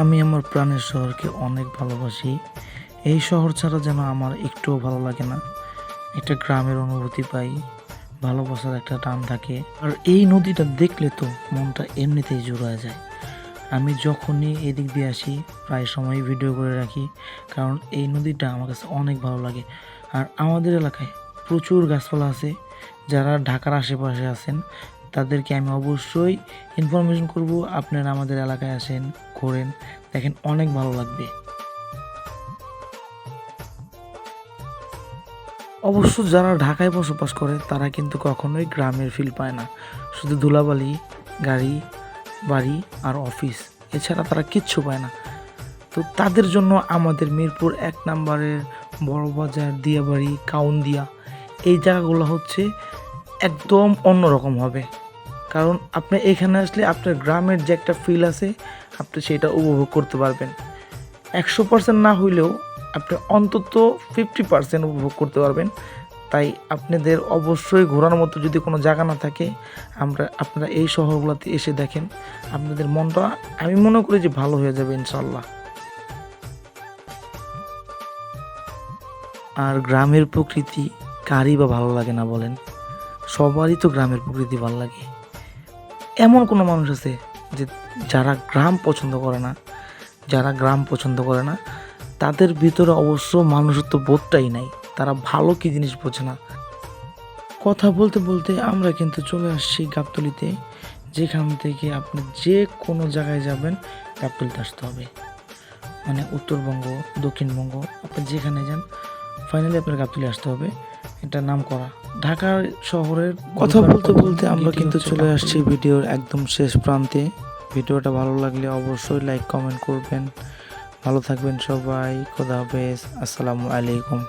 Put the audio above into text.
আমি আমার প্রাণের শহরকে অনেক ভালোবাসি। এই শহর ছাড়া যেন আমার একটুও ভালো লাগে না। একটা গ্রামের অনুভূতি পাই, ভালোবাসার একটা টান থাকে। আর এই নদীটা দেখলে তো মনটা এমনিতেই জোড়ায় যায়। আমি যখনই এদিক দিয়ে আসি, প্রায় সময় ভিডিও করে রাখি, কারণ এই নদীটা আমার কাছে অনেক ভালো লাগে। আর আমাদের এলাকায় প্রচুর গাছপালা আছে, যারা ঢাকার আশেপাশে আছেন তাদেরকে আমি অবশ্যই ইনফরমেশন করব। আপনারা আমাদের এলাকায় আসেন, ঘোরেন, দেখেন অনেক ভালো লাগবে। অবশ্য যারা ঢাকায় বসবাস করে, তারা কিন্তু কখনোই গ্রামের ফিল পায় না। শুধু ধুলাবালি, গাড়ি, বাড়ি আর অফিস এছাড়া তারা কিচ্ছু পায় না। তো তাদের জন্য আমাদের মিরপুর এক নম্বরের বড়বাজার দিয়াবাড়ি, কাউন্দিয়া, এই জায়গাগুলো হচ্ছে একদম অন্যরকম হবে। কারণ আপনি এখানে আসলে আপনার গ্রামের যে একটা ফিল আছে, আপনি সেটা উপভোগ করতে পারবেন। একশো পার্সেন্ট না হইলেও আপনি অন্তত ফিফটি পার্সেন্ট উপভোগ করতে পারবেন। তাই আপনাদের অবশ্যই ঘোরার মতো যদি কোনো জায়গা না থাকে, আমরা, আপনারা এই শহরগুলোতে এসে দেখেন। আপনাদের মনটা, আমি মনে করি যে ভালো হয়ে যাবে ইনশাল্লাহ আর গ্রামের প্রকৃতি কারই বা ভালো লাগে না বলেন। সবারই তো গ্রামের প্রকৃতি ভালো লাগে। এমন কোনো মানুষ আছে যে যারা গ্রাম পছন্দ করে না, যারা গ্রাম পছন্দ করে না, তাদের ভিতরে অবশ্য মানুষত্ব বোধটাই নাই। তারা ভালো কি জিনিস বোঝে না। কথা বলতে বলতে আমরা কিন্তু চলে আসছি গাবতলিতে, যেখান থেকে আপনি যে কোনো জায়গায় যাবেন, গাবতলিতে আসতে হবে। মানে উত্তরবঙ্গ, দক্ষিণবঙ্গ, আপনি যেখানে যান ফাইনালি আপনার গাবতলি আসতে হবে। এটা নাম করা ঢাকা শহরের কথা বলতে বলতে আমরা কিন্তু চলে আসছি ভিডিওর একদম শেষ প্রান্তে। ভিডিওটা ভালো লাগলে অবশ্যই লাইক কমেন্ট করবেন। ভালো থাকবেন সবাই। খোদা হাফেজ। আসসালামু আলাইকুম।